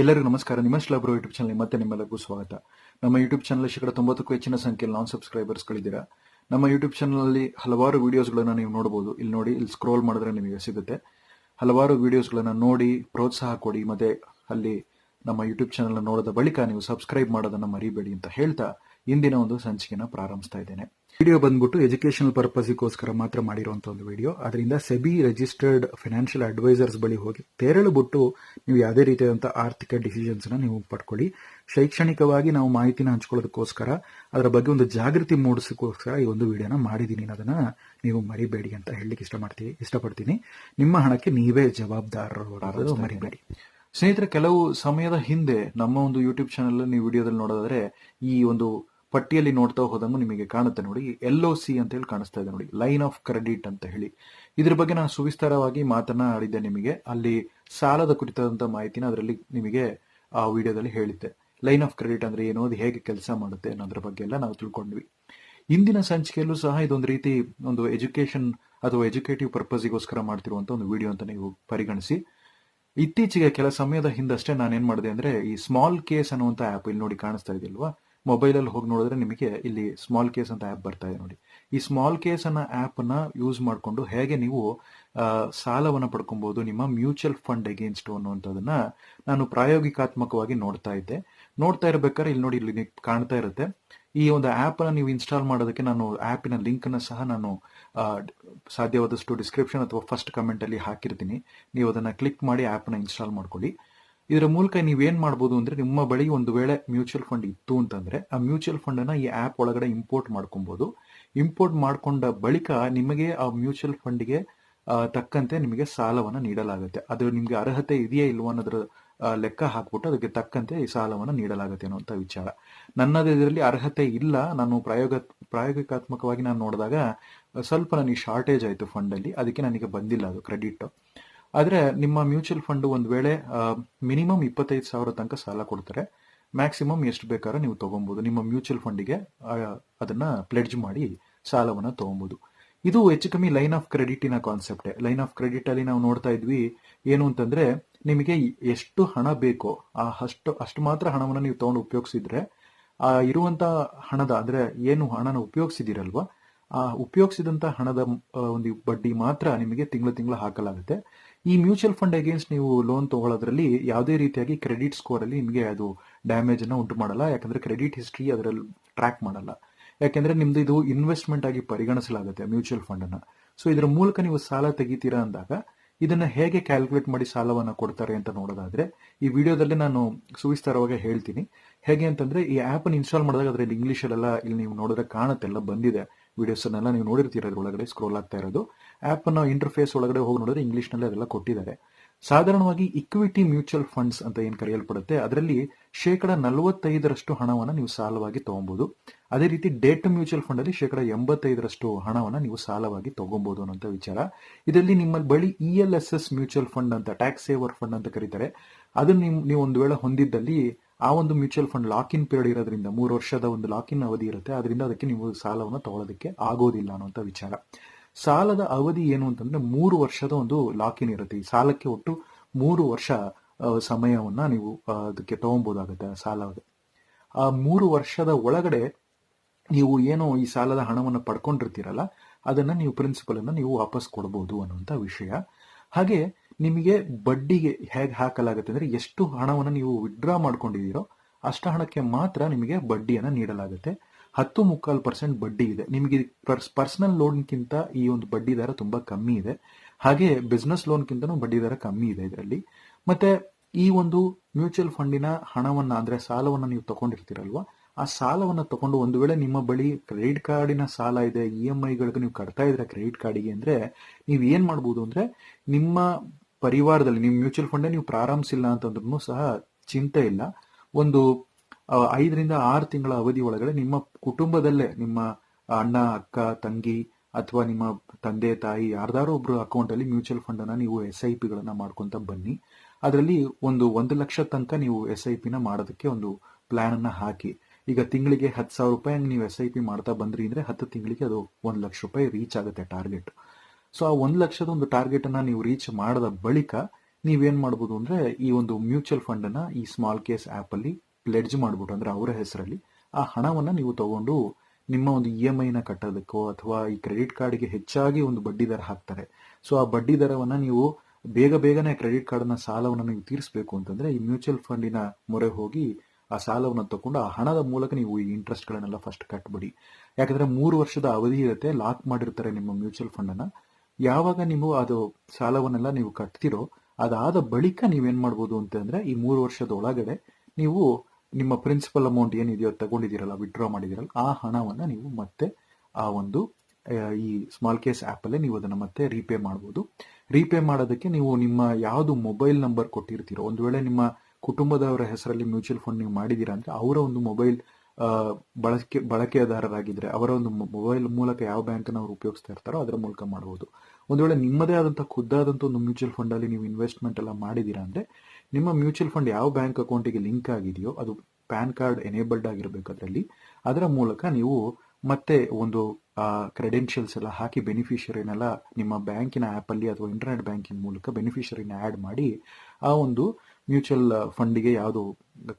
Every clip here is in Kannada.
ಎಲ್ಲರಿಗೂ ನಮಸ್ಕಾರ. ನಿಮ್ಮ ಶ್ಲಾಬ್ರೋ ಯೂಟ್ಯೂಬ್ ಚಾನಲ್ ಮತ್ತೆ ನಿಮ್ಮೆಲ್ಲರಿಗೂ ಸ್ವಾಗತ. ನಮ್ಮ ಯೂಟ್ಯೂಬ್ ಚಾನಲ್ ಶೇಕಡ ತೊಂಬತ್ತಕ್ಕೂ ಹೆಚ್ಚಿನ ಸಂಖ್ಯೆಯಲ್ಲಿ ನಾನ್ ಸಬ್ಸ್ಕ್ರೈಬರ್ಸ್ಗಳಿದ್ದೀರಾ ನಮ್ಮ ಯೂಟ್ಯೂಬ್ ಚಾನಲ್ನಲ್ಲಿ ಹಲವಾರು ವಿಡಿಯೋಸ್ಗಳನ್ನು ನೀವು ನೋಡಬಹುದು ಇಲ್ಲಿ ನೋಡಿ, ಇಲ್ಲಿ ಸ್ಕ್ರೋಲ್ ಮಾಡಿದ್ರೆ ನಿಮಗೆ ಸಿಗುತ್ತೆ. ಹಲವಾರು ವಿಡಿಯೋಸ್ಗಳನ್ನು ನೋಡಿ, ಪ್ರೋತ್ಸಾಹ ಕೊಡಿ. ಮತ್ತೆ ಅಲ್ಲಿ ನಮ್ಮ ಯೂಟ್ಯೂಬ್ ಚಾನಲ್ ನೋಡಿದ ಬಳಿಕ ನೀವು ಸಬ್ಸ್ಕ್ರೈಬ್ ಮಾಡೋದನ್ನ ಮರಿಬೇಡಿ ಅಂತ ಹೇಳ್ತಾ ಇಂದಿನ ಒಂದು ಸಂಚಿಕೆಯನ್ನು ಪ್ರಾರಂಭಿಸ್ತಾ ಇದ್ದೇನೆ. ವಿಡಿಯೋ ಬಂದ್ಬಿಟ್ಟು ಎಜುಕೇಶನಲ್ ಪರ್ಪಸ್ಗೋಸ್ಕರ ಮಾತ್ರ ಮಾಡಿರುವಂತ ಒಂದು ವಿಡಿಯೋ. ಅದರಿಂದ ಸೆಬಿ ರಿಜಿಸ್ಟರ್ಡ್ ಫೈನಾನ್ಷಿಯಲ್ ಅಡ್ವೈಸರ್ಸ್ ಬಳಿ ಹೋಗಿ ತೆರಳುಬಿಟ್ಟು ನೀವು ಯಾವುದೇ ರೀತಿಯಾದಂಥ ಆರ್ಥಿಕ ಡಿಸಿಷನ್ಸ್ನ ನೀವು ಪಡ್ಕೊಳ್ಳಿ. ಶೈಕ್ಷಣಿಕವಾಗಿ ನಾವು ಮಾಹಿತಿನ ಹಂಚ್ಕೊಳ್ಳೋದಕ್ಕೋಸ್ಕರ ಅದರ ಬಗ್ಗೆ ಒಂದು ಜಾಗೃತಿ ಮೂಡಿಸೋಕ್ಕೋಸ್ಕರ ಈ ಒಂದು ವಿಡಿಯೋನ ಮಾಡಿದ್ದೀನಿ. ಅದನ್ನು ನೀವು ಮರಿಬೇಡಿ ಅಂತ ಹೇಳಲಿಕ್ಕೆ ಇಷ್ಟ ಮಾಡ್ತೀನಿ ಇಷ್ಟಪಡ್ತೀನಿ. ನಿಮ್ಮ ಹಣಕ್ಕೆ ನೀವೇ ಜವಾಬ್ದಾರರು ಮರಿಬೇಡಿ. ಸ್ನೇಹಿತರೆ ಕೆಲವು ಸಮಯದ ಹಿಂದೆ ನಮ್ಮ ಒಂದು ಯೂಟ್ಯೂಬ್ ಚಾನಲ್ ನೀವು ವಿಡಿಯೋದಲ್ಲಿ ನೋಡೋದಾದ್ರೆ ಈ ಒಂದು ಪಟ್ಟಿಯಲ್ಲಿ ನೋಡ್ತಾ ಹೋದಂಗೂ ನಿಮಗೆ ಕಾಣುತ್ತೆ ನೋಡಿ. ಎಲ್ ಒ ಸಿ ಅಂತ ಹೇಳಿ ಕಾಣಿಸ್ತಾ ಇದೆ ನೋಡಿ. ಲೈನ್ ಆಫ್ ಕ್ರೆಡಿಟ್ ಅಂತ ಹೇಳಿ. ಇದ್ರ ಬಗ್ಗೆ ನಾನು ಸುವಿಸ್ತಾರವಾಗಿ ಮಾತನಾಡಿದ್ದೆ ನಿಮಗೆ. ಅಲ್ಲಿ ಸಾಲದ ಕುರಿತಾದಂತಹ ಮಾಹಿತಿನ ಅದರಲ್ಲಿ ನಿಮಗೆ ಆ ವಿಡಿಯೋದಲ್ಲಿ ಹೇಳಿದ್ದೆ. ಲೈನ್ ಆಫ್ ಕ್ರೆಡಿಟ್ ಅಂದ್ರೆ ಏನು, ಅದು ಹೇಗೆ ಕೆಲಸ ಮಾಡುತ್ತೆ ಅನ್ನೋದ್ರ ಬಗ್ಗೆ ಎಲ್ಲ ನಾವು ತಿಳ್ಕೊಂಡ್ವಿ. ಇಂದಿನ ಸಂಚಿಕೆಯಲ್ಲೂ ಸಹ ಇದೊಂದು ರೀತಿ ಒಂದು ಎಜುಕೇಶನ್ ಅಥವಾ ಎಜುಕೇಟಿವ್ ಪರ್ಪಸ್ಗೋಸ್ಕರ ಮಾಡ್ತಿರುವಂತ ಒಂದು ವಿಡಿಯೋ ಅಂತ ನೀವು ಪರಿಗಣಿಸಿ. ಇತ್ತೀಚೆಗೆ ಕೆಲ ಸಮಯದ ಹಿಂದಷ್ಟೇ ನಾನು ಏನ್ ಮಾಡಿದೆ ಅಂದ್ರೆ ಈ ಸ್ಮಾಲ್ ಕೇಸ್ ಅನ್ನುವಂತ ಆಪ್ ಇಲ್ಲಿ ನೋಡಿ ಕಾಣಿಸ್ತಾ ಇದೆಯಲ್ವಾ ಮೊಬೈಲ್ ಅಲ್ಲಿ ಹೋಗಿ ನೋಡಿದ್ರೆ ನಿಮಗೆ ಇಲ್ಲಿ ಸ್ಮಾಲ್ ಕೇಸ್ ಅಂತ ಆ್ಯಪ್ ಬರ್ತಾ ಇದೆ ನೋಡಿ. ಈ ಸ್ಮಾಲ್ ಕೇಸ್ ಅನ್ನೋ ಆಪ್ನ ಯೂಸ್ ಮಾಡಿಕೊಂಡು ಹೇಗೆ ನೀವು ಸಾಲವನ್ನು ಪಡ್ಕೊಬಹುದು ನಿಮ್ಮ ಮ್ಯೂಚುವಲ್ ಫಂಡ್ ಅಗೇನ್ಸ್ಟ್ ಅನ್ನುವಂಥದ್ದನ್ನ ನಾನು ಪ್ರಾಯೋಗಿಕಾತ್ಮಕವಾಗಿ ನೋಡ್ತಾ ಇದ್ದೆ. ನೋಡ್ತಾ ಇರಬೇಕಾದ್ರೆ ಇಲ್ಲಿ ನೋಡಿ ಇಲ್ಲಿ ಕಾಣ್ತಾ ಇರುತ್ತೆ. ಈ ಒಂದು ಆ್ಯಪನ್ನು ನೀವು ಇನ್ಸ್ಟಾಲ್ ಮಾಡೋದಕ್ಕೆ ನಾನು ಆ್ಯಪಿನ ಲಿಂಕ್ ಅನ್ನ ಸಹ ನಾನು ಸಾಧ್ಯವಾದಷ್ಟು ಡಿಸ್ಕ್ರಿಪ್ಷನ್ ಅಥವಾ ಫಸ್ಟ್ ಕಮೆಂಟಲ್ಲಿ ಹಾಕಿರ್ತೀನಿ. ನೀವು ಅದನ್ನ ಕ್ಲಿಕ್ ಮಾಡಿ ಆಪ್ನ ಇನ್ಸ್ಟಾಲ್ ಮಾಡ್ಕೊಳ್ಳಿ. ಇದರ ಮೂಲಕ ನೀವೇನ್ ಮಾಡ್ಬೋದು ಅಂದ್ರೆ ನಿಮ್ಮ ಬಳಿ ಒಂದು ವೇಳೆ ಮ್ಯೂಚುವಲ್ ಫಂಡ್ ಇತ್ತು ಅಂತಂದ್ರೆ ಆ ಮ್ಯೂಚುವಲ್ ಫಂಡ್ ಅನ್ನ ಈ ಆಪ್ ಒಳಗಡೆ ಇಂಪೋರ್ಟ್ ಮಾಡ್ಕೊಬಹುದು ಇಂಪೋರ್ಟ್ ಮಾಡ್ಕೊಂಡ ಬಳಿಕ ನಿಮಗೆ ಆ ಮ್ಯೂಚುವಲ್ ಫಂಡ್ಗೆ ತಕ್ಕಂತೆ ನಿಮಗೆ ಸಾಲವನ್ನ ನೀಡಲಾಗುತ್ತೆ. ಅದು ನಿಮಗೆ ಅರ್ಹತೆ ಇದೆಯಾ ಇಲ್ವ ಅನ್ನೋದ್ರ ಲೆಕ್ಕ ಹಾಕ್ಬಿಟ್ಟು ಅದಕ್ಕೆ ತಕ್ಕಂತೆ ಈ ಸಾಲವನ್ನ ನೀಡಲಾಗುತ್ತೆ ಅನ್ನುವಂತ ವಿಚಾರ. ನನ್ನದು ಇದರಲ್ಲಿ ಅರ್ಹತೆ ಇಲ್ಲ. ನಾನು ಪ್ರಾಯೋಗ, ಪ್ರಾಯೋಗಿಕಾತ್ಮಕವಾಗಿ ನಾನು ನೋಡಿದಾಗ ಸ್ವಲ್ಪ ನನಗೆ ಶಾರ್ಟೇಜ್ ಆಯ್ತು ಫಂಡ್ ಅಲ್ಲಿ. ಅದಕ್ಕೆ ನನಗೆ ಬಂದಿಲ್ಲ ಅದು ಕ್ರೆಡಿಟ್ ಆದ್ರೆ ನಿಮ್ಮ ಮ್ಯೂಚುವಲ್ ಫಂಡ್ ಒಂದು ವೇಳೆ ಮಿನಿಮಮ್ ಇಪ್ಪತ್ತೈದು ಸಾವಿರ ತನಕ ಸಾಲ ಕೊಡ್ತಾರೆ. ಮ್ಯಾಕ್ಸಿಮಮ್ ಎಷ್ಟು ಬೇಕಾದ್ರೂ ನೀವು ತಗೊಬಹುದು ನಿಮ್ಮ ಮ್ಯೂಚುವಲ್ ಫಂಡಿಗೆ ಅದನ್ನ ಪ್ಲೆಡ್ಜ್ ಮಾಡಿ ಸಾಲವನ್ನ ತಗೊಬಹುದು ಇದು ಹೆಚ್ಚು ಕಮ್ಮಿ ಲೈನ್ ಆಫ್ ಕ್ರೆಡಿಟಿನ ಕಾನ್ಸೆಪ್ಟ್. ಲೈನ್ ಆಫ್ ಕ್ರೆಡಿಟ್ ಅಲ್ಲಿ ನಾವು ನೋಡ್ತಾ ಇದ್ವಿ, ಏನು ಅಂತಂದ್ರೆ, ನಿಮಗೆ ಎಷ್ಟು ಹಣ ಬೇಕೋ, ಆ ಅಷ್ಟು ಅಷ್ಟು ಮಾತ್ರ ಹಣವನ್ನು ನೀವು ತಗೊಂಡು ಉಪಯೋಗಿಸಿದ್ರೆ, ಆ, ಇರುವಂತ ಹಣದ, ಅಂದ್ರೆ ಏನು ಹಣನ ಉಪಯೋಗಿಸಿದಿರಲ್ವಾ ಆ ಉಪಯೋಗಿಸಿದಂತ ಹಣದ ಒಂದು ಬಡ್ಡಿ ಮಾತ್ರ ನಿಮಗೆ ತಿಂಗಳು ತಿಂಗಳು ಹಾಕಲಾಗುತ್ತೆ. ಈ ಮ್ಯೂಚುವಲ್ ಫಂಡ್ ಅಗೇನ್ಸ್ಟ್ ನೀವು ಲೋನ್ ತಗೊಳ್ಳೋದ್ರಲ್ಲಿ ಯಾವುದೇ ರೀತಿಯಾಗಿ ಕ್ರೆಡಿಟ್ ಸ್ಕೋರ್ ಅಲ್ಲಿ ನಿಮಗೆ ಅದು ಡ್ಯಾಮೇಜ್ ಅನ್ನ ಉಂಟು ಮಾಡಲ್ಲ. ಯಾಕಂದ್ರೆ ಕ್ರೆಡಿಟ್ ಹಿಸ್ಟ್ರಿ ಅದರಲ್ಲಿ ಟ್ರ್ಯಾಕ್ ಮಾಡಲ್ಲ. ಯಾಕೆಂದ್ರೆ ನಿಮ್ದು ಇದು ಇನ್ವೆಸ್ಟ್ಮೆಂಟ್ ಆಗಿ ಪರಿಗಣಿಸಲಾಗುತ್ತೆ ಮ್ಯೂಚುವಲ್ ಫಂಡ್ ಅನ್ನ ಸೊ ಇದರ ಮೂಲಕ ನೀವು ಸಾಲ ತೆಗಿತೀರಾ ಅಂದಾಗ ಇದನ್ನ ಹೇಗೆ ಕ್ಯಾಲ್ಕುಲೇಟ್ ಮಾಡಿ ಸಾಲವನ್ನ ಕೊಡ್ತಾರೆ ಅಂತ ನೋಡೋದಾದ್ರೆ, ಈ ವಿಡಿಯೋದಲ್ಲಿ ನಾನು ಸುವಿಸ್ತಾರವಾಗಿ ಹೇಳ್ತೀನಿ. ಹೇಗೆ ಅಂತಂದ್ರೆ, ಈ ಆಪ್ ಇನ್ಸ್ಟಾಲ್ ಮಾಡಿದಾಗ ಅದರಲ್ಲಿ ಇಂಗ್ಲಿಷ್ ಅಲ್ಲೆಲ್ಲ ಇಲ್ಲಿ ನೀವು ನೋಡಿದ್ರೆ ಕಾಣುತ್ತೆ, ಎಲ್ಲ ಬಂದಿದೆ. ವಿಡಿಯೋಸ್ ಅನ್ನೆಲ್ಲ ನೀವು ನೋಡಿರ್ತೀರ ಅದ್ರೊಳಗಡೆ ಸ್ಕ್ರೋಲ್ ಆಗ್ತಾ ಇರೋದು. ಆಪ್ ಅನ್ನ ಇಂಟರ್ಫೇಸ್ ಒಳಗಡೆ ಹೋಗಿ ನೋಡಿದ್ರೆ ಇಂಗ್ಲಿಷ್ನಲ್ಲಿ ಅದೆಲ್ಲ ಕೊಟ್ಟಿದ್ದಾರೆ. ಸಾಧಾರಣವಾಗಿ ಇಕ್ವಿಟಿ ಮ್ಯೂಚುವಲ್ ಫಂಡ್ಸ್ ಅಂತ ಏನು ಕರೆಯಲ್ಪಡುತ್ತೆ, ಅದರಲ್ಲಿ ಶೇಕಡ ನಲವತ್ತೈದರಷ್ಟು ಹಣವನ್ನ ನೀವು ಸಾಲವಾಗಿ ತಗೊಬಹುದು ಅದೇ ರೀತಿ ಡೇಟ್ ಮ್ಯೂಚುವಲ್ ಫಂಡ್ ಅಲ್ಲಿ ಶೇಕಡ ಎಂಬತ್ತೈದರಷ್ಟು ಹಣವನ್ನು ನೀವು ಸಾಲವಾಗಿ ತಗೊಬಹುದು ಅನ್ನೋಂಥ ವಿಚಾರ. ಇದರಲ್ಲಿ ನಿಮ್ಮ ಬಳಿ E L S S mutual fund ಅಂತ ಟ್ಯಾಕ್ಸ್ ಸೇವರ್ ಫಂಡ್ ಅಂತ ಕರೀತಾರೆ. ಅದನ್ನ ನಿಮ್, ನೀವು ಒಂದು ವೇಳೆ ಹೊಂದಿದ್ದಲ್ಲಿ ಆ ಒಂದು mutual fund lock in period ಇರೋದ್ರಿಂದ, ಮೂರು ವರ್ಷದ ಒಂದು ಲಾಕ್ ಇನ್ ಅವಧಿ ಇರುತ್ತೆ ಅದರಿಂದ ಅದಕ್ಕೆ ನೀವು ಸಾಲವನ್ನು ತಗೊಳ್ಳೋದಕ್ಕೆ ಆಗೋದಿಲ್ಲ ಅನ್ನೋಂಥ ವಿಚಾರ. ಸಾಲದ ಅವಧಿ ಏನು ಅಂತಂದ್ರೆ ಮೂರು ವರ್ಷದ ಒಂದು ಲಾಕ್ ಇನ್ ಇರುತ್ತೆ. ಈ ಸಾಲಕ್ಕೆ ಒಟ್ಟು ಮೂರು ವರ್ಷ ಸಮಯವನ್ನ ನೀವು ಅದಕ್ಕೆ ತಗೊಬಹುದಾಗುತ್ತೆ ಸಾಲ ಆ ಮೂರು ವರ್ಷದ ಒಳಗಡೆ ನೀವು ಏನು ಈ ಸಾಲದ ಹಣವನ್ನು ಪಡ್ಕೊಂಡಿರ್ತೀರಲ್ಲ, ಅದನ್ನ ನೀವು ಪ್ರಿನ್ಸಿಪಲ್ ಅನ್ನ ನೀವು ವಾಪಸ್ ಕೊಡಬಹುದು ಅನ್ನುವಂತ ವಿಷಯ. ಹಾಗೆ ನಿಮಗೆ ಬಡ್ಡಿಗೆ ಹೇಗೆ ಹಾಕಲಾಗುತ್ತೆ ಅಂದ್ರೆ ಎಷ್ಟು ಹಣವನ್ನು ನೀವು ವಿಡ್ರಾ ಮಾಡ್ಕೊಂಡಿದ್ದೀರೋ ಅಷ್ಟು ಹಣಕ್ಕೆ ಮಾತ್ರ ನಿಮಗೆ ಬಡ್ಡಿಯನ್ನು ನೀಡಲಾಗುತ್ತೆ. ಹತ್ತು ಮುಕ್ಕಾಲು ಪರ್ಸೆಂಟ್ ಬಡ್ಡಿ ಇದೆ. ನಿಮಗೆ ಪರ್ಸನಲ್ ಲೋನ್ಗಿಂತ ಈ ಒಂದು ಬಡ್ಡಿ ದರ ತುಂಬಾ ಕಮ್ಮಿ ಇದೆ. ಹಾಗೆ ಬಿಸ್ನೆಸ್ ಲೋನ್ಗಿಂತನೂ ಬಡ್ಡಿ ದರ ಕಮ್ಮಿ ಇದೆ ಇದರಲ್ಲಿ. ಮತ್ತೆ ಈ ಒಂದು ಮ್ಯೂಚುವಲ್ ಫಂಡಿನ ಹಣವನ್ನು ಅಂದ್ರೆ ಸಾಲವನ್ನ ನೀವು ತಗೊಂಡಿರ್ತೀರಲ್ವಾ ಆ ಸಾಲವನ್ನ ತಗೊಂಡು ಒಂದು ವೇಳೆ ನಿಮ್ಮ ಬಳಿ ಕ್ರೆಡಿಟ್ ಕಾರ್ಡಿನ ಸಾಲ ಇದೆ, ಇ ಎಂ ಐಗಳಿಗೆ ನೀವು ಕಟ್ತಾ ಇದ್ರೆ ಕ್ರೆಡಿಟ್ ಕಾರ್ಡಿಗೆ ಅಂದ್ರೆ ನೀವು ಏನ್ ಮಾಡ್ಬೋದು ಅಂದ್ರೆ ನಿಮ್ಮ ಪರಿವಾರದಲ್ಲಿ, ನಿಮ್ಮ ಮ್ಯೂಚುವಲ್ ಫಂಡ್ ನೀವು ಪ್ರಾರಂಭಿಸಿಲ್ಲ ಅಂತಂದ್ರೂ ಸಹ ಚಿಂತೆ ಇಲ್ಲ. ಒಂದು ಐದರಿಂದ ಆರು ತಿಂಗಳ ಅವಧಿ ಒಳಗಡೆ ನಿಮ್ಮ ಕುಟುಂಬದಲ್ಲೇ ನಿಮ್ಮ ಅಣ್ಣ, ಅಕ್ಕ, ತಂಗಿ ಅಥವಾ ನಿಮ್ಮ ತಂದೆ, ತಾಯಿ ಯಾರ್ದಾರೋ ಒಬ್ರು ಅಕೌಂಟ್ ಅಲ್ಲಿ ಮ್ಯೂಚುವಲ್ ಫಂಡ್ ಅನ್ನ ನೀವು ಎಸ್ ಐ ಪಿಗಳನ್ನ ಮಾಡ್ಕೊಂತ ಬನ್ನಿ. ಅದರಲ್ಲಿ ಒಂದು ಒಂದು ಲಕ್ಷ ತನಕ ನೀವು ಎಸ್ ಐ ಪಿನ ಮಾಡೋದಕ್ಕೆ ಒಂದು ಪ್ಲಾನ್ ಅನ್ನ ಹಾಕಿ. ಈಗ ತಿಂಗಳಿಗೆ ಹತ್ತು ಸಾವಿರ ರೂಪಾಯಿ ಹಂಗೆ ನೀವು ಎಸ್ ಐ ಪಿ ಮಾಡ್ತಾ ಬಂದ್ರಿ ಅಂದರೆ ಹತ್ತು ತಿಂಗಳಿಗೆ ಅದು ಒಂದು ಲಕ್ಷ ರೂಪಾಯಿ ರೀಚ್ ಆಗುತ್ತೆ ಟಾರ್ಗೆಟ್ ಸೊ ಆ ಒಂದು ಲಕ್ಷದ ಒಂದು ಟಾರ್ಗೆಟ್ ಅನ್ನ ನೀವು ರೀಚ್ ಮಾಡಿದ ಬಳಿಕ ನೀವೇನು ಮಾಡ್ಬೋದು ಅಂದ್ರೆ ಈ ಒಂದು ಮ್ಯೂಚುವಲ್ ಫಂಡನ್ನು ಈ ಸ್ಮಾಲ್ ಕೇಸ್ ಆಪ್ ಅಲ್ಲಿ ಪ್ಲೆಡ್ಜ್ ಮಾಡ್ಬಿಟ್ಟು ಅಂದ್ರೆ ಅವರ ಹೆಸರಲ್ಲಿ ಆ ಹಣವನ್ನ ನೀವು ತಗೊಂಡು ನಿಮ್ಮ ಒಂದು ಇ ಎಂ ಐನ ಕಟ್ಟೋದಕ್ಕೋ ಅಥವಾ ಈ ಕ್ರೆಡಿಟ್ ಕಾರ್ಡ್ಗೆ ಹೆಚ್ಚಾಗಿ ಒಂದು ಬಡ್ಡಿ ದರ ಹಾಕ್ತಾರೆ. ಸೊ ಆ ಬಡ್ಡಿ ದರವನ್ನ ನೀವು ಬೇಗ ಬೇಗನೆ ಕ್ರೆಡಿಟ್ ಕಾರ್ಡ್ನ ಸಾಲವನ್ನು ನೀವು ತೀರಿಸಬೇಕು ಅಂತಂದ್ರೆ ಈ ಮ್ಯೂಚುವಲ್ ಫಂಡಿನ ಮೊರೆ ಹೋಗಿ ಆ ಸಾಲವನ್ನು ತಗೊಂಡು ಆ ಹಣದ ಮೂಲಕ ನೀವು ಈ ಇಂಟ್ರೆಸ್ಟ್ಗಳನ್ನೆಲ್ಲ ಫಸ್ಟ್ ಕಟ್ಬಿಡಿ. ಯಾಕಂದ್ರೆ ಮೂರು ವರ್ಷದ ಅವಧಿ ಇರುತ್ತೆ ಲಾಕ್ ಮಾಡಿರ್ತಾರೆ ನಿಮ್ಮ ಮ್ಯೂಚುವಲ್ ಫಂಡ್ ಅನ್ನ. ಯಾವಾಗ ನೀವು ಅದು ಸಾಲವನ್ನೆಲ್ಲ ನೀವು ಕಟ್ತಿರೋ, ಅದಾದ ಬಳಿಕ ನೀವೇನ್ ಮಾಡ್ಬೋದು ಅಂತಂದ್ರೆ ಈ ಮೂರು ವರ್ಷದ ಒಳಗಡೆ ನೀವು ನಿಮ್ಮ ಪ್ರಿನ್ಸಿಪಲ್ ಅಮೌಂಟ್ ಏನಿದೆಯೋ ತಗೊಂಡಿದ್ದೀರಲ್ಲ ವಿಡ್ರಾ ಮಾಡಿದಿರಲ್ಲ ಆ ಹಣವನ್ನ ನೀವು ಮತ್ತೆ ಆ ಒಂದು ಈ ಸ್ಮಾಲ್ ಕೇಸ್ ಆಪ್ ಅಲ್ಲೇ ನೀವು ಅದನ್ನ ಮತ್ತೆ ರೀಪೇ ಮಾಡಬಹುದು ರೀಪೇ ಮಾಡೋದಕ್ಕೆ ನೀವು ನಿಮ್ಮ ಯಾವುದು ಮೊಬೈಲ್ ನಂಬರ್ ಕೊಟ್ಟಿರ್ತೀರೋ, ಒಂದು ವೇಳೆ ನಿಮ್ಮ ಕುಟುಂಬದವರ ಹೆಸರಲ್ಲಿ ಮ್ಯೂಚುವಲ್ ಫಂಡ್ ನೀವು ಮಾಡಿದ್ದೀರಾ ಅಂದರೆ ಅವರ ಒಂದು ಮೊಬೈಲ್ ಬಳಕೆ, ಬಳಕೆದಾರರಾಗಿದ್ದರೆ ಅವರ ಒಂದು ಮೊಬೈಲ್ ಮೂಲಕ ಯಾವ ಬ್ಯಾಂಕನ್ನು ಅವರು ಉಪಯೋಗಿಸ್ತಾ ಇರ್ತಾರೋ ಅದರ ಮೂಲಕ ಮಾಡಬಹುದು ಒಂದು ವೇಳೆ ನಿಮ್ಮದೇ ಆದಂಥ, ಖುದ್ದಾದಂಥ ಒಂದು ಮ್ಯೂಚುವಲ್ ಫಂಡಲ್ಲಿ ನೀವು ಇನ್ವೆಸ್ಟ್ಮೆಂಟ್ ಎಲ್ಲ ಮಾಡಿದ್ದೀರಾ ಅಂದರೆ, ನಿಮ್ಮ ಮ್ಯೂಚುವಲ್ ಫಂಡ್ ಯಾವ ಬ್ಯಾಂಕ್ ಅಕೌಂಟಿಗೆ ಲಿಂಕ್ ಆಗಿದೆಯೋ, ಅದು ಪ್ಯಾನ್ ಕಾರ್ಡ್ ಎನೇಬಲ್ಡ್ ಆಗಿರಬೇಕು ಅದರಲ್ಲಿ, ಅದರ ಮೂಲಕ ನೀವು ಮತ್ತೆ ಒಂದು ಕ್ರೆಡೆನ್ಷಿಯಲ್ಸ್ ಎಲ್ಲ ಹಾಕಿ ಬೆನಿಫಿಷರಿನೆಲ್ಲ ನಿಮ್ಮ ಬ್ಯಾಂಕಿನ ಆ್ಯಪಲ್ಲಿ ಅಥವಾ ಇಂಟರ್ನೆಟ್ ಬ್ಯಾಂಕಿಂಗ್ ಮೂಲಕ ಬೆನಿಫಿಷರಿನ ಆ್ಯಡ್ ಮಾಡಿ, ಆ ಒಂದು ಮ್ಯೂಚುವಲ್ ಫಂಡಿಗೆ ಯಾವುದು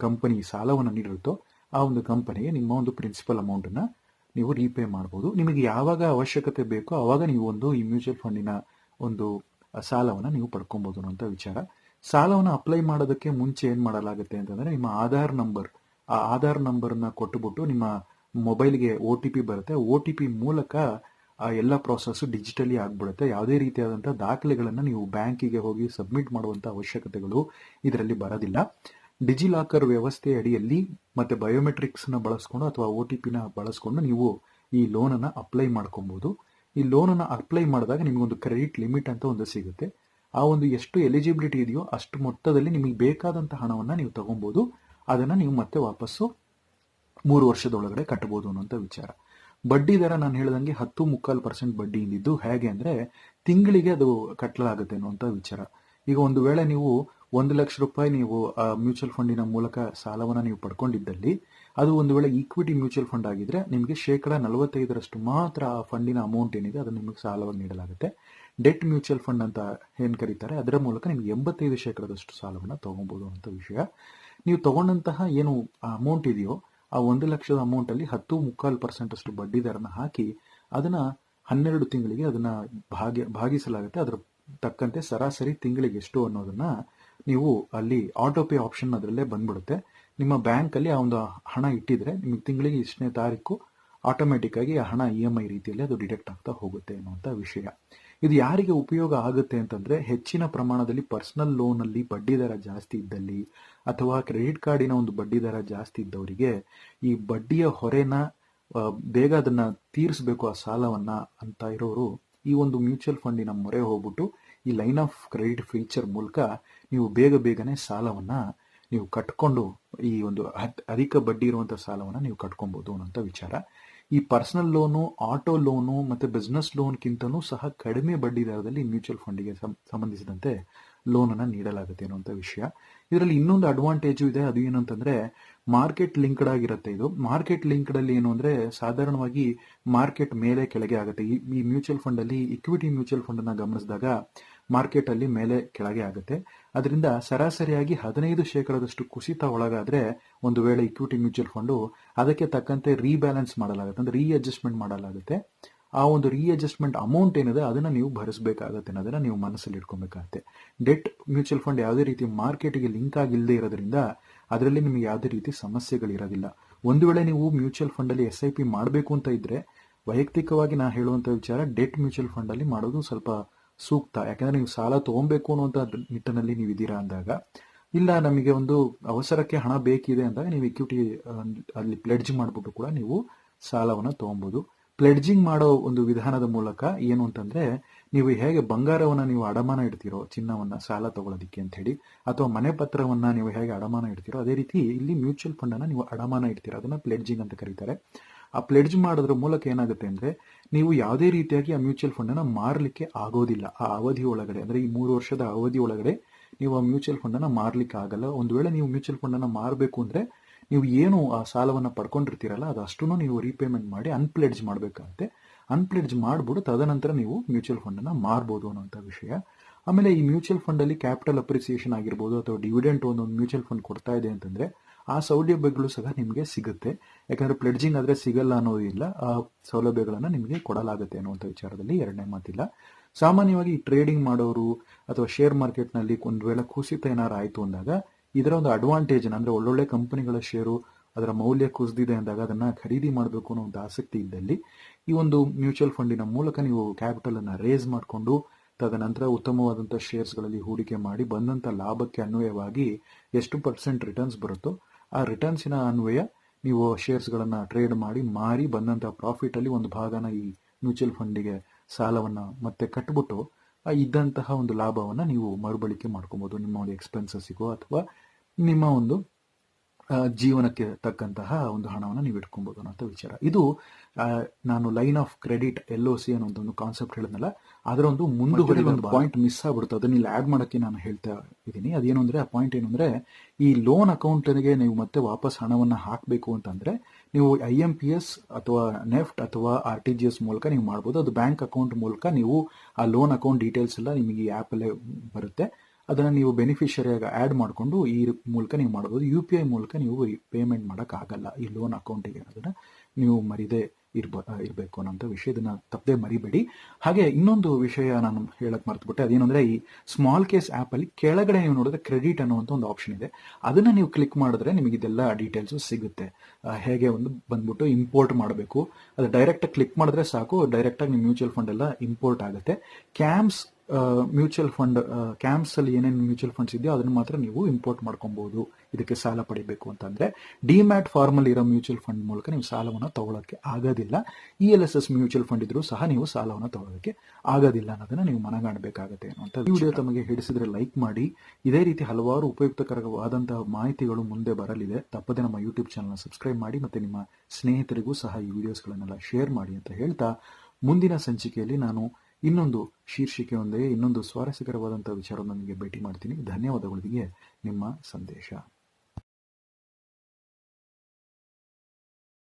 ಕಂಪನಿ ಸಾಲವನ್ನು ನೀಡಿರುತ್ತೋ ಆ ಒಂದು ಕಂಪನಿಗೆ ನಿಮ್ಮ ಒಂದು ಪ್ರಿನ್ಸಿಪಲ್ ಅಮೌಂಟ್ ಅನ್ನ ನೀವು ರೀಪೇ ಮಾಡಬಹುದು ನಿಮಗೆ ಯಾವಾಗ ಅವಶ್ಯಕತೆ ಬೇಕೋ ಅವಾಗ ನೀವು ಒಂದು ಈ ಮ್ಯೂಚುವಲ್ ಫಂಡಿನ ಒಂದು ಸಾಲವನ್ನು ನೀವು ಪಡ್ಕೊಬಹುದು ಅನ್ನೋಂಥ ವಿಚಾರ. ಸಾಲವನ್ನು ಅಪ್ಲೈ ಮಾಡೋದಕ್ಕೆ ಮುಂಚೆ ಏನ್ ಮಾಡಲಾಗುತ್ತೆ ಅಂತಂದ್ರೆ ನಿಮ್ಮ ಆಧಾರ್ ನಂಬರ್, ಆ ಆಧಾರ್ ನಂಬರ್ನ ಕೊಟ್ಟುಬಿಟ್ಟು ನಿಮ್ಮ ಮೊಬೈಲ್ಗೆ ಒ ಟಿ ಪಿ ಬರುತ್ತೆ. ಒ ಟಿ ಪಿ ಮೂಲಕ ಆ ಎಲ್ಲ ಪ್ರೊಸೆಸ್ ಡಿಜಿಟಲಿ ಆಗ್ಬಿಡುತ್ತೆ. ಯಾವುದೇ ರೀತಿಯಾದಂಥ ದಾಖಲೆಗಳನ್ನು ನೀವು ಬ್ಯಾಂಕಿಗೆ ಹೋಗಿ ಸಬ್ಮಿಟ್ ಮಾಡುವಂಥ ಅವಶ್ಯಕತೆಗಳು ಇದರಲ್ಲಿ ಬರೋದಿಲ್ಲ. ಡಿಜಿಲಾಕರ್ ವ್ಯವಸ್ಥೆ ಅಡಿಯಲ್ಲಿ ಮತ್ತೆ ಬಯೋಮೆಟ್ರಿಕ್ಸ್ನ ಬಳಸ್ಕೊಂಡು ಅಥವಾ ಒ ಟಿ ಪಿನ ಬಳಸ್ಕೊಂಡು ನೀವು ಈ ಲೋನನ್ನು ಅಪ್ಲೈ ಮಾಡ್ಕೊಬಹುದು ಈ ಲೋನನ್ನು ಅಪ್ಲೈ ಮಾಡಿದಾಗ ನಿಮ್ಗೆ ಒಂದು ಕ್ರೆಡಿಟ್ ಲಿಮಿಟ್ ಅಂತ ಒಂದು ಸಿಗುತ್ತೆ. ಆ ಒಂದು ಎಷ್ಟು ಎಲಿಜಿಬಿಲಿಟಿ ಇದೆಯೋ ಅಷ್ಟು ಮೊತ್ತದಲ್ಲಿ ನಿಮಗೆ ಬೇಕಾದಂತ ಹಣವನ್ನು ನೀವು ತಗೊಬಹುದು ಅದನ್ನ ನೀವು ಮತ್ತೆ ವಾಪಸ್ಸು ಮೂರು ವರ್ಷದೊಳಗಡೆ ಕಟ್ಟಬಹುದು ಅನ್ನುವಂಥ ವಿಚಾರ. ಬಡ್ಡಿ ದರ ನಾನು ಹೇಳಿದಂಗೆ ಹತ್ತು ಮುಕ್ಕಾಲು ಪರ್ಸೆಂಟ್ ಬಡ್ಡಿ ಇಂದಿದ್ದು ಹೇಗೆ ಅಂದ್ರೆ ತಿಂಗಳಿಗೆ ಅದು ಕಟ್ಟಲಾಗುತ್ತೆ ಅನ್ನುವಂಥ ವಿಚಾರ. ಈಗ ಒಂದು ವೇಳೆ ನೀವು ಒಂದು ಲಕ್ಷ ರೂಪಾಯಿ ನೀವು ಮ್ಯೂಚುವಲ್ ಫಂಡಿನ ಮೂಲಕ ಸಾಲವನ್ನು ನೀವು ಪಡ್ಕೊಂಡಿದ್ದಲ್ಲಿ, ಅದು ಒಂದು ವೇಳೆ ಈಕ್ವಿಟಿ ಮ್ಯೂಚುವಲ್ ಫಂಡ್ ಆಗಿದ್ರೆ ನಿಮಗೆ ಶೇಕಡ ನಲವತ್ತೈದರಷ್ಟು ಮಾತ್ರ ಆ ಫಂಡಿನ ಅಮೌಂಟ್ ಏನಿದೆ ಅದನ್ನು ನಿಮಗೆ ಸಾಲವಾಗಿ ನೀಡಲಾಗುತ್ತೆ. ಡೆಟ್ ಮ್ಯೂಚುವಲ್ ಫಂಡ್ ಅಂತ ಏನು ಕರೀತಾರೆ, ಅದರ ಮೂಲಕ ನಿಮ್ಗೆ ಎಂಬತ್ತೈದು ಶೇಕಡದಷ್ಟು ಸಾಲವನ್ನು ತಗೊಬಹುದು ಅಂತ ವಿಷಯ. ನೀವು ತಗೊಂಡಂತಹ ಏನು ಅಮೌಂಟ್ ಇದೆಯೋ ಆ ಒಂದು ಲಕ್ಷದ ಅಮೌಂಟ್ ಅಲ್ಲಿ ಹತ್ತು ಮುಕ್ಕಾಲು ಪರ್ಸೆಂಟ್ ಅಷ್ಟು ಬಡ್ಡಿ ದರನ ಹಾಕಿ ಅದನ್ನ ಹನ್ನೆರಡು ತಿಂಗಳಿಗೆ ಅದನ್ನ ಭಾಗ, ಭಾಗಿಸಲಾಗುತ್ತೆ. ಅದರ ತಕ್ಕಂತೆ ಸರಾಸರಿ ತಿಂಗಳಿಗೆ ಎಷ್ಟು ಅನ್ನೋದನ್ನ ನೀವು ಅಲ್ಲಿ ಆಟೋ ಪೇ ಆಪ್ಷನ್ ಅದರಲ್ಲೇ ಬಂದ್ಬಿಡುತ್ತೆ. ನಿಮ್ಮ ಬ್ಯಾಂಕ್ ಅಲ್ಲಿ ಆ ಒಂದು ಹಣ ಇಟ್ಟಿದ್ರೆ ನಿಮಗೆ ತಿಂಗಳಿಗೆ ಇಷ್ಟನೇ ತಾರೀಕು ಆಟೋಮೆಟಿಕ್ ಆಗಿ ಆ ಹಣ ಇ ಎಂ ಐ ರೀತಿಯಲ್ಲಿ ಅದು ಡಿಡಕ್ಟ್ ಆಗ್ತಾ ಹೋಗುತ್ತೆ ಅನ್ನುವಂಥ ವಿಷಯ. ಇದು ಯಾರಿಗೆ ಉಪಯೋಗ ಆಗುತ್ತೆ ಅಂತಂದ್ರೆ ಹೆಚ್ಚಿನ ಪ್ರಮಾಣದಲ್ಲಿ ಪರ್ಸನಲ್ ಲೋನ್ ಅಲ್ಲಿ ಬಡ್ಡಿ ದರ ಜಾಸ್ತಿ ಇದ್ದಲ್ಲಿ ಅಥವಾ ಕ್ರೆಡಿಟ್ ಕಾರ್ಡಿನ ಒಂದು ಬಡ್ಡಿ ದರ ಜಾಸ್ತಿ ಇದ್ದವರಿಗೆ ಈ ಬಡ್ಡಿಯ ಹೊರೆನ ಬೇಗ ಅದನ್ನ ತೀರಿಸಬೇಕು ಆ ಸಾಲವನ್ನ ಅಂತ ಇರೋರು ಈ ಒಂದು ಮ್ಯೂಚುವಲ್ ಫಂಡಿನ ಮೊರೆ ಹೋಗ್ಬಿಟ್ಟು ಈ ಲೈನ್ ಆಫ್ ಕ್ರೆಡಿಟ್ ಫೀಚರ್ ಮೂಲಕ ನೀವು ಬೇಗ ಬೇಗನೆ ಸಾಲವನ್ನ ನೀವು ಕಟ್ಕೊಂಡು ಈ ಒಂದು ಅಧಿಕ ಬಡ್ಡಿ ಇರುವಂತಹ ಸಾಲವನ್ನ ನೀವು ಕಟ್ಕೊಬಹುದು ಅನ್ನೋಂಥ ವಿಚಾರ. ಈ ಪರ್ಸನಲ್ ಲೋನು ಆಟೋ ಲೋನು ಮತ್ತೆ ಬಿಸ್ನೆಸ್ ಲೋನ್ಗಿಂತನೂ ಸಹ ಕಡಿಮೆ ಬಡ್ಡಿ ದರದಲ್ಲಿ ಮ್ಯೂಚುವಲ್ ಫಂಡಿಗೆ ಸಂಬಂಧಿಸಿದಂತೆ ಲೋನ್ ಅನ್ನ ನೀಡಲಾಗುತ್ತೆ ಅನ್ನುವಂಥ ವಿಷಯ. ಇದರಲ್ಲಿ ಇನ್ನೊಂದು ಅಡ್ವಾಂಟೇಜು ಇದೆ. ಅದು ಏನು ಅಂತಂದ್ರೆ ಮಾರ್ಕೆಟ್ ಲಿಂಕ್ಡ್ ಆಗಿರುತ್ತೆ ಇದು. ಮಾರ್ಕೆಟ್ ಲಿಂಕ್ಡ್ ಅಲ್ಲಿ ಏನು ಅಂದರೆ ಸಾಧಾರಣವಾಗಿ ಮಾರ್ಕೆಟ್ ಮೇಲೆ ಕೆಳಗೆ ಆಗುತ್ತೆ. ಈ ಮ್ಯೂಚುವಲ್ ಫಂಡ್ ಅಲ್ಲಿ ಇಕ್ವಿಟಿ ಮ್ಯೂಚುವಲ್ ಫಂಡ್ ಅನ್ನ ಗಮನಿಸಿದಾಗ ಮಾರ್ಕೆಟ್ ಅಲ್ಲಿ ಮೇಲೆ ಕೆಳಗೆ ಆಗುತ್ತೆ. ಅದರಿಂದ ಸರಾಸರಿಯಾಗಿ ಹದಿನೈದು ಶೇಕಡದಷ್ಟು ಕುಸಿತ ಒಳಗಾದ್ರೆ ಒಂದು ವೇಳೆ ಇಕ್ವಿಟಿ ಮ್ಯೂಚುವಲ್ ಫಂಡು ಅದಕ್ಕೆ ತಕ್ಕಂತೆ ರೀಬ್ಯಾಲೆನ್ಸ್ ಮಾಡಲಾಗುತ್ತೆ. ಅಂದ್ರೆ ರೀಅಡ್ಜಸ್ಟ್ಮೆಂಟ್ ಮಾಡಲಾಗುತ್ತೆ. ಆ ಒಂದು ರೀಅಡ್ಜಸ್ಟ್ಮೆಂಟ್ ಅಮೌಂಟ್ ಏನಿದೆ ಅದನ್ನ ನೀವು ಭರಿಸಬೇಕಾಗತ್ತೆ ಅನ್ನೋದನ್ನ ನೀವು ಮನಸ್ಸಲ್ಲಿ ಇಟ್ಕೊಬೇಕಾಗತ್ತೆ. ಡೆಟ್ ಮ್ಯೂಚುವಲ್ ಫಂಡ್ ಯಾವುದೇ ರೀತಿ ಮಾರ್ಕೆಟ್ಗೆ ಲಿಂಕ್ ಆಗಿಲ್ಲದೆ ಇರೋದ್ರಿಂದ ಅದರಲ್ಲಿ ನಿಮಗೆ ಯಾವುದೇ ರೀತಿ ಸಮಸ್ಯೆಗಳಿರೋದಿಲ್ಲ. ಒಂದು ವೇಳೆ ನೀವು ಮ್ಯೂಚುವಲ್ ಫಂಡ್ ಅಲ್ಲಿ ಎಸ್ ಐ ಪಿ ಮಾಡಬೇಕು ಅಂತ ಇದ್ರೆ ವೈಯಕ್ತಿಕವಾಗಿ ನಾ ಹೇಳುವಂತ ವಿಚಾರ ಡೆಟ್ ಮ್ಯೂಚುವಲ್ ಫಂಡ್ ಅಲ್ಲಿ ಮಾಡೋದು ಸ್ವಲ್ಪ ಸೂಕ್ತ. ಯಾಕಂದ್ರೆ ನೀವು ಸಾಲ ತಗೊಬೇಕು ಅನ್ನುವಂತ ನಿಟ್ಟಿನಲ್ಲಿ ನೀವು ಇದ್ದೀರಾ ಅಂದಾಗ, ಇಲ್ಲ, ನಮಗೆ ಒಂದು ಅವಸರಕ್ಕೆ ಹಣ ಬೇಕಿದೆ ಅಂದಾಗ ನೀವು ಇಕ್ವಿಟಿ ಅಲ್ಲಿ ಪ್ಲೆಡ್ಜ್ ಮಾಡ್ಬಿಟ್ಟು ಕೂಡ ನೀವು ಸಾಲವನ್ನ ತಗೊಬಹುದು ಪ್ಲೆಡ್ಜಿಂಗ್ ಮಾಡೋ ಒಂದು ವಿಧಾನದ ಮೂಲಕ ಏನು ಅಂತಂದ್ರೆ, ನೀವು ಹೇಗೆ ಬಂಗಾರವನ್ನ ನೀವು ಅಡಮಾನ ಇಡ್ತೀರೋ, ಚಿನ್ನವನ್ನ, ಸಾಲ ತಗೊಳ್ಳೋದಿಕ್ಕೆ ಅಂತ ಹೇಳಿ, ಅಥವಾ ಮನೆ ಪತ್ರವನ್ನ ನೀವು ಹೇಗೆ ಅಡಮಾನ ಇಡ್ತೀರೋ, ಅದೇ ರೀತಿ ಇಲ್ಲಿ ಮ್ಯೂಚುವಲ್ ಫಂಡ್ ಅನ್ನ ನೀವು ಅಡಮಾನ ಇಡ್ತೀರೋ, ಅದನ್ನ ಪ್ಲೆಡ್ಜಿಂಗ್ ಅಂತ ಕರೀತಾರೆ. ಆ ಪ್ಲೆಡ್ಜ್ ಮಾಡೋದ್ರ ಮೂಲಕ ಏನಾಗುತ್ತೆ ಅಂದ್ರೆ ನೀವು ಯಾವುದೇ ರೀತಿಯಾಗಿ ಆ ಮ್ಯೂಚುವಲ್ ಫಂಡನ್ನ ಮಾರಲಿಕ್ಕೆ ಆಗೋದಿಲ್ಲ. ಆ ಅವಧಿ ಒಳಗಡೆ, ಅಂದರೆ ಈ ಮೂರು ವರ್ಷದ ಅವಧಿ ಒಳಗಡೆ ನೀವು ಆ ಮ್ಯೂಚುವಲ್ ಫಂಡನ್ನು ಮಾರಲಿಕ್ಕೆ ಆಗಲ್ಲ. ಒಂದು ವೇಳೆ ನೀವು ಮ್ಯೂಚುವಲ್ ಫಂಡನ್ನು ಮಾರಬೇಕು ಅಂದರೆ ನೀವು ಏನು ಆ ಸಾಲವನ್ನು ಪಡ್ಕೊಂಡಿರ್ತೀರಲ್ಲ, ಅದು ಅಷ್ಟೂ ನೀವು ರೀಪೇಮೆಂಟ್ ಮಾಡಿ ಅನ್ಪ್ಲೆಡ್ಜ್ ಮಾಡಬೇಕಾಗುತ್ತೆ. ಅನ್ಪ್ಲೆಡ್ಜ್ ಮಾಡ್ಬಿಟ್ಟು ತದನಂತರ ನೀವು ಮ್ಯೂಚುವಲ್ ಫಂಡನ್ನು ಮಾರ್ಬೋದು ಅನ್ನೋಂಥ ವಿಷಯ. ಆಮೇಲೆ ಈ ಮ್ಯೂಚುವಲ್ ಫಂಡಲ್ಲಿ ಕ್ಯಾಪಿಟಲ್ ಅಪ್ರಿಸಿಯೇಷನ್ ಆಗಿರ್ಬೋದು ಅಥವಾ ಡಿವಿಡೆಂಟ್ ಒಂದೊಂದು ಮ್ಯೂಚುವಲ್ ಫಂಡ್ ಕೊಡ್ತಾ ಇದೆ ಅಂತಂದ್ರೆ ಆ ಸೌಲಭ್ಯಗಳು ಸಹ ನಿಮಗೆ ಸಿಗುತ್ತೆ. ಯಾಕಂದರೆ ಪ್ಲೆಡ್ಜಿಂಗ್ ಆದರೆ ಸಿಗಲ್ಲ ಅನ್ನೋದಿಲ್ಲ. ಆ ಸೌಲಭ್ಯಗಳನ್ನು ನಿಮಗೆ ಕೊಡಲಾಗುತ್ತೆ ಅನ್ನುವಂಥ ವಿಚಾರದಲ್ಲಿ ಎರಡನೇ ಮಾತಿಲ್ಲ. ಸಾಮಾನ್ಯವಾಗಿ ಟ್ರೇಡಿಂಗ್ ಮಾಡೋರು ಅಥವಾ ಶೇರ್ ಮಾರ್ಕೆಟ್ನಲ್ಲಿ ಒಂದು ವೇಳೆ ಕುಸಿತ ಏನಾರು ಆಯಿತು ಅಂದಾಗ, ಇದರ ಒಂದು ಅಡ್ವಾಂಟೇಜ್ ಅಂದರೆ ಒಳ್ಳೊಳ್ಳೆ ಕಂಪನಿಗಳ ಷೇರು ಅದರ ಮೌಲ್ಯ ಕುಸಿದಿದೆ ಅಂದಾಗ ಅದನ್ನು ಖರೀದಿ ಮಾಡಬೇಕು ಅನ್ನೋ ಒಂದು ಆಸಕ್ತಿ ಇದ್ದಲ್ಲಿ, ಈ ಒಂದು ಮ್ಯೂಚುವಲ್ ಫಂಡಿನ ಮೂಲಕ ನೀವು ಕ್ಯಾಪಿಟಲ್ ಅನ್ನ ರೇಸ್ ಮಾಡಿಕೊಂಡು, ತದನಂತರ ಉತ್ತಮವಾದಂಥ ಶೇರ್ಸ್ಗಳಲ್ಲಿ ಹೂಡಿಕೆ ಮಾಡಿ ಬಂದಂಥ ಲಾಭಕ್ಕೆ ಅನ್ವಯವಾಗಿ ಎಷ್ಟು ಪರ್ಸೆಂಟ್ ರಿಟರ್ನ್ಸ್ ಬರುತ್ತೋ ಆ ರಿಟರ್ನ್ಸಿನ ಅನ್ವಯ ನೀವು ಶೇರ್ಸ್ಗಳನ್ನು ಟ್ರೇಡ್ ಮಾಡಿ, ಮಾರಿ ಬಂದಂಥ ಪ್ರಾಫಿಟಲ್ಲಿ ಒಂದು ಭಾಗನ ಈ ಮ್ಯೂಚುವಲ್ ಫಂಡಿಗೆ ಸಾಲವನ್ನು ಮತ್ತೆ ಕಟ್ಬಿಟ್ಟು, ಆ ಇದ್ದಂತಹ ಒಂದು ಲಾಭವನ್ನು ನೀವು ಮರುಬಳಕೆ ಮಾಡ್ಕೊಬೋದು. ನಿಮ್ಮ ಒಂದು ಎಕ್ಸ್ಪೆನ್ಸಸ್ಸಿಗೋ ಅಥವಾ ನಿಮ್ಮ ಒಂದು ಜೀವನಕ್ಕೆ ತಕ್ಕಂತಹ ಒಂದು ಹಣವನ್ನು ನೀವು ಇಟ್ಕೊಬೋದು ಅನ್ನೋ ವಿಚಾರ. ಇದು ನಾನು line of credit L O C ಅನ್ನೋ ಒಂದು ಕಾನ್ಸೆಪ್ಟ್ ಹೇಳಿದ್ನಲ್ಲ ಅದರ ಒಂದು ಮುಂದುವರೆದ ಒಂದು ಪಾಯಿಂಟ್ ಮಿಸ್ ಆಗ್ಬಿಡುತ್ತೆ. ಅದನ್ನ ಇಲ್ಲಿ ಆಡ್ ಮಾಡಕ್ಕೆ ನಾನು ಹೇಳ್ತಾ ಇದ್ದೀನಿ ಅದೇನು ಅಂದ್ರೆ ಆ ಪಾಯಿಂಟ್ ಏನು ಅಂದ್ರೆ ಈ ಲೋನ್ ಅಕೌಂಟ್ಗೆ ನೀವು ಮತ್ತೆ ವಾಪಸ್ ಹಣವನ್ನ ಹಾಕಬೇಕು ಅಂತಂದ್ರೆ ನೀವು ಐ ಎಂ ಪಿ ಎಸ್ ಅಥವಾ ನೆಫ್ಟ್ ಅಥವಾ ಆರ್ ಟಿ ಜಿ ಎಸ್ ಮೂಲಕ ನೀವು ಮಾಡ್ಬೋದು. ಅದು ಬ್ಯಾಂಕ್ ಅಕೌಂಟ್ ಮೂಲಕ ನೀವು ಆ ಲೋನ್ ಅಕೌಂಟ್ ಡೀಟೇಲ್ಸ್ ಎಲ್ಲ ನಿಮಗೆ ಈ ಆಪ್ ಅಲ್ಲೇ ಬರುತ್ತೆ. ಅದನ್ನ ನೀವು ಬೆನಿಫಿಷರಿಯಾಗಿ ಆ್ಯಡ್ ಮಾಡಿಕೊಂಡು ಈ ಮೂಲಕ ನೀವು ಮಾಡ್ಬೋದು ಯು ಪಿ ಐ ಮೂಲಕ ನೀವು ಪೇಮೆಂಟ್ ಮಾಡೋಕ್ಕಾಗಲ್ಲ. ಈ ಲೋನ್ ಅಕೌಂಟಿಗೆ ಅದನ್ನ ನೀವು ಮರಿದೇ ಇರ್ಬ ಇರಬೇಕು ಅನ್ನೋಂಥ ವಿಷಯ. ಇದನ್ನು ತಪ್ಪದೆ ಮರಿಬೇಡಿ. ಹಾಗೆ ಇನ್ನೊಂದು ವಿಷಯ ನಾನು ಹೇಳಕ್ ಮರ್ತುಬಿಟ್ಟೆ. ಅದೇನಂದ್ರೆ ಈ ಸ್ಮಾಲ್ ಕೇಸ್ ಆ್ಯಪಲ್ಲಿ ಕೆಳಗಡೆ ನೀವು ನೋಡಿದ್ರೆ ಕ್ರೆಡಿಟ್ ಅನ್ನುವಂಥ ಒಂದು ಆಪ್ಷನ್ ಇದೆ. ಅದನ್ನ ನೀವು ಕ್ಲಿಕ್ ಮಾಡಿದ್ರೆ ನಿಮಗೆ ಇದೆಲ್ಲ ಡೀಟೇಲ್ಸು ಸಿಗುತ್ತೆ. ಹೇಗೆ ಒಂದು ಬಂದ್ಬಿಟ್ಟು ಇಂಪೋರ್ಟ್ ಮಾಡಬೇಕು. ಅದು ಡೈರೆಕ್ಟಾಗಿ ಕ್ಲಿಕ್ ಮಾಡಿದ್ರೆ ಸಾಕು. ಡೈರೆಕ್ಟಾಗಿ ನಿಮ್ಮ ಮ್ಯೂಚುವಲ್ ಫಂಡ್ ಎಲ್ಲ ಇಂಪೋರ್ಟ್ ಆಗುತ್ತೆ. ಕ್ಯಾಮ್ಸ್ ಮ್ಯೂಚುವಲ್ ಫಂಡ್ ಕ್ಯಾಂಪ್ಸ್ ಅಲ್ಲಿ ಏನೇನು ಮ್ಯೂಚುವಲ್ ಫಂಡ್ಸ್ ಇದೆಯೋ ಅದನ್ನು ಮಾತ್ರ ನೀವು ಇಂಪೋರ್ಟ್ ಮಾಡ್ಕೊಬಹುದು ಇದಕ್ಕೆ ಸಾಲ ಪಡಿಬೇಕು ಅಂತಂದ್ರೆ ಡಿಮ್ಯಾಟ್ ಫಾರ್ಮ್ ಅಲ್ಲಿ ಇರೋ ಮ್ಯೂಚುವಲ್ ಫಂಡ್ ಮೂಲಕ ನೀವು ಸಾಲವನ್ನು ತಗೊಳ್ಳೋಕೆ ಆಗೋದಿಲ್ಲ. E L S S mutual fund ಇದ್ರೂ ಸಹ ನೀವು ಸಾಲವನ್ನು ತಗೊಳ್ಳೋಕೆ ಆಗೋದಿಲ್ಲ ಅನ್ನೋದನ್ನ ನೀವು ಮನಗಾಣಬೇಕಾಗುತ್ತೆ ಈ ವಿಡಿಯೋ ತಮಗೆ ಹಿಡಿಸಿದ್ರೆ ಲೈಕ್ ಮಾಡಿ. ಇದೇ ರೀತಿ ಹಲವಾರು ಉಪಯುಕ್ತಕರವಾದಂತಹ ಮಾಹಿತಿಗಳು ಮುಂದೆ ಬರಲಿದೆ. ತಪ್ಪದೆ ನಮ್ಮ ಯೂಟ್ಯೂಬ್ ಚಾನಲ್ ಸಬ್ಸ್ಕ್ರೈಬ್ ಮಾಡಿ ಮತ್ತೆ ನಿಮ್ಮ ಸ್ನೇಹಿತರಿಗೂ ಸಹ ಈ ವಿಡಿಯೋಸ್ಗಳನ್ನೆಲ್ಲ ಶೇರ್ ಮಾಡಿ ಅಂತ ಹೇಳ್ತಾ ಮುಂದಿನ ಸಂಚಿಕೆಯಲ್ಲಿ ನಾನು ಇನ್ನೊಂದು ಶೀರ್ಷಿಕೆಯೊಂದಿಗೆ ಇನ್ನೊಂದು ಸ್ವಾರಸ್ಯಕರವಾದಂಥ ವಿಚಾರವನ್ನು ನಿಮಗೆ ಭೇಟಿ ಮಾಡ್ತೀನಿ. ಧನ್ಯವಾದಗಳೊಂದಿಗೆ ನಿಮ್ಮ ಸಂದೇಶ.